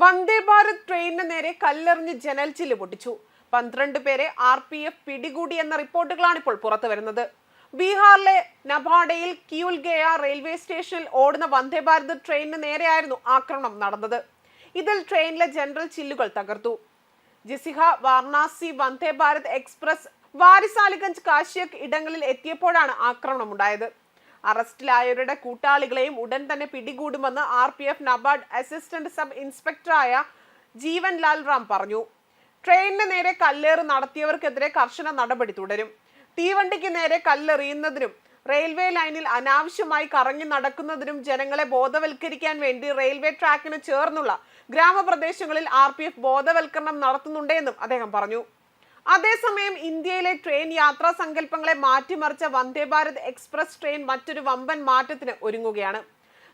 വന്ദേ ഭാരത് ട്രെയിനിന് നേരെ കല്ലെറിഞ്ഞ് ജനൽ ചില്ല് പൊട്ടിച്ചു. പന്ത്രണ്ട് പേരെ ആർ പി എഫ് പിടികൂടി എന്ന റിപ്പോർട്ടുകളാണ് ഇപ്പോൾ പുറത്തു വരുന്നത്. ബീഹാറിലെ നബാഡയിൽ കിയുൽഗയ റെയിൽവേ സ്റ്റേഷനിൽ ഓടുന്ന വന്ദേ ഭാരത് ട്രെയിനിന് നേരെയായിരുന്നു ആക്രമണം നടന്നത്. ഇതിൽ ട്രെയിനിലെ ജനറൽ ചില്ലുകൾ തകർത്തു. ജിസിഹ വാരണാസി വന്ദേ ഭാരത് എക്സ്പ്രസ് വാരിസാലിഗഞ്ച് കാശിയക് ഇടങ്ങളിൽ എത്തിയപ്പോഴാണ് ആക്രമണമുണ്ടായത്. അറസ്റ്റിലായവരുടെ കൂട്ടാളികളെയും ഉടൻ തന്നെ പിടികൂടുമെന്ന് ആർ പി എഫ് നബാർഡ് അസിസ്റ്റന്റ് സബ് ഇൻസ്പെക്ടറായ ജീവൻ ലാൽ റാം പറഞ്ഞു. ട്രെയിനിന് നേരെ കല്ലേറ് നടത്തിയവർക്കെതിരെ കർശന നടപടി തുടരും. തീവണ്ടിക്ക് നേരെ കല്ലെറിയുന്നതിനും റെയിൽവേ ലൈനിൽ അനാവശ്യമായി കറങ്ങി നടക്കുന്നതിനും ജനങ്ങളെ ബോധവൽക്കരിക്കാൻ വേണ്ടി റെയിൽവേ ട്രാക്കിന് ചേർന്നുള്ള ഗ്രാമപ്രദേശങ്ങളിൽ ആർ ബോധവൽക്കരണം നടത്തുന്നുണ്ടെന്നും അദ്ദേഹം പറഞ്ഞു. അതേസമയം ഇന്ത്യയിലെ ട്രെയിൻ യാത്രാ സങ്കല്പങ്ങളെ മാറ്റിമറിച്ച വന്ദേ ഭാരത് എക്സ്പ്രസ് ട്രെയിൻ മറ്റൊരു വമ്പൻ മാറ്റത്തിന് ഒരുങ്ങുകയാണ്.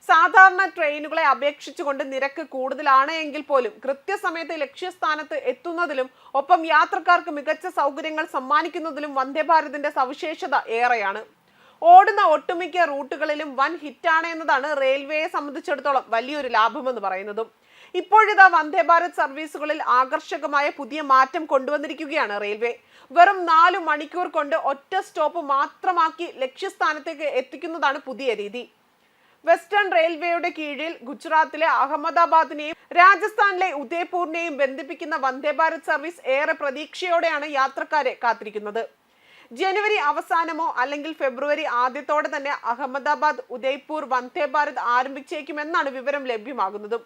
സാധാരണ ട്രെയിനുകളെ അപേക്ഷിച്ചുകൊണ്ട് നിരക്ക് കൂടുതലാണ് എങ്കിൽ പോലും കൃത്യസമയത്ത് ലക്ഷ്യസ്ഥാനത്ത് എത്തുന്നതിലും ഒപ്പം യാത്രക്കാർക്ക് മികച്ച സൗകര്യങ്ങൾ സമ്മാനിക്കുന്നതിലും വന്ദേ ഭാരതിന്റെ സവിശേഷത ഏറെയാണ്. ഓടുന്ന ഒട്ടുമിക്ക റൂട്ടുകളിലും വൻ ഹിറ്റാണ് എന്നതാണ് റെയിൽവേയെ സംബന്ധിച്ചിടത്തോളം വലിയൊരു ലാഭമെന്ന് പറയുന്നതും. ഇപ്പോഴിതാ വന്ദേ ഭാരത് സർവീസുകളിൽ ആകർഷകമായ പുതിയ മാറ്റം കൊണ്ടുവന്നിരിക്കുകയാണ് റെയിൽവേ. വെറും നാലു മണിക്കൂർ കൊണ്ട് ഒറ്റ സ്റ്റോപ്പ് മാത്രമാക്കി ലക്ഷ്യസ്ഥാനത്തേക്ക് എത്തിക്കുന്നതാണ് പുതിയ രീതി. വെസ്റ്റേൺ റെയിൽവേയുടെ കീഴിൽ ഗുജറാത്തിലെ അഹമ്മദാബാദിനെയും രാജസ്ഥാനിലെ ഉദയ്പൂരിനെയും ബന്ധിപ്പിക്കുന്ന വന്ദേ ഭാരത് സർവീസ് ഏറെ പ്രതീക്ഷയോടെയാണ് യാത്രക്കാരെ കാത്തിരിക്കുന്നത്. ജനുവരി അവസാനമോ അല്ലെങ്കിൽ ഫെബ്രുവരി ആദ്യത്തോടെ തന്നെ അഹമ്മദാബാദ് ഉദയ്പൂർ വന്ദേ ഭാരത് ആരംഭിച്ചേക്കുമെന്നാണ് വിവരം ലഭ്യമാകുന്നതും.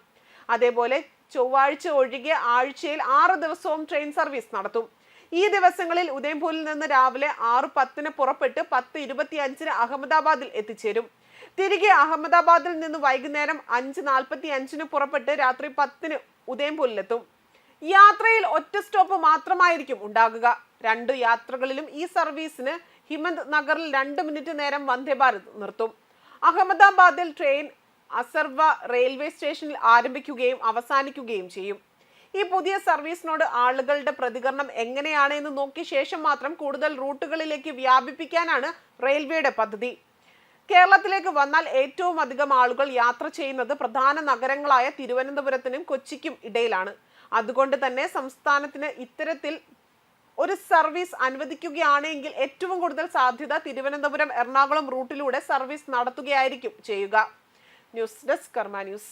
അതേപോലെ ചൊവ്വാഴ്ച ഒഴികെ ആഴ്ചയിൽ ആറ് ദിവസവും ട്രെയിൻ സർവീസ് നടത്തും. ഈ ദിവസങ്ങളിൽ ഉദയംപൂരിൽ നിന്ന് രാവിലെ ആറ് പത്തിന് പുറപ്പെട്ട് പത്ത് ഇരുപത്തി അഞ്ചിന് അഹമ്മദാബാദിൽ എത്തിച്ചേരും. തിരികെ അഹമ്മദാബാദിൽ നിന്ന് വൈകുന്നേരം അഞ്ച് നാൽപ്പത്തി അഞ്ചിന് പുറപ്പെട്ട് രാത്രി പത്തിന് ഉദയംപൂരിലെത്തും. യാത്രയിൽ ഒറ്റ സ്റ്റോപ്പ് മാത്രമായിരിക്കും ഉണ്ടാകുക. രണ്ട് യാത്രകളിലും ഈ സർവീസിന് ഹിമന്ത് നഗറിൽ രണ്ട് മിനിറ്റ് നേരം വന്ദേ ഭാരത് നിർത്തും. അഹമ്മദാബാദിൽ ട്രെയിൻ അസർവ റെയിൽവേ സ്റ്റേഷനിൽ ആരംഭിക്കുകയും അവസാനിക്കുകയും ചെയ്യും. ഈ പുതിയ സർവീസിനോട് ആളുകളുടെ പ്രതികരണം എങ്ങനെയാണ് എന്ന് നോക്കിയ ശേഷം മാത്രം കൂടുതൽ റൂട്ടുകളിലേക്ക് വ്യാപിപ്പിക്കാനാണ് റെയിൽവേയുടെ പദ്ധതി. കേരളത്തിലേക്ക് വന്നാൽ ഏറ്റവും അധികം ആളുകൾ യാത്ര ചെയ്യുന്നത് പ്രധാന നഗരങ്ങളായ തിരുവനന്തപുരത്തിനും കൊച്ചിക്കും ഇടയിലാണ്. അതുകൊണ്ട് തന്നെ സംസ്ഥാനത്തിന് ഇത്തരത്തിൽ ഒരു സർവീസ് അനുവദിക്കുകയാണെങ്കിൽ ഏറ്റവും കൂടുതൽ സാധ്യത തിരുവനന്തപുരം എറണാകുളം റൂട്ടിലൂടെ സർവീസ് നടത്തുകയായിരിക്കും ചെയ്യുക. News desk Karma News.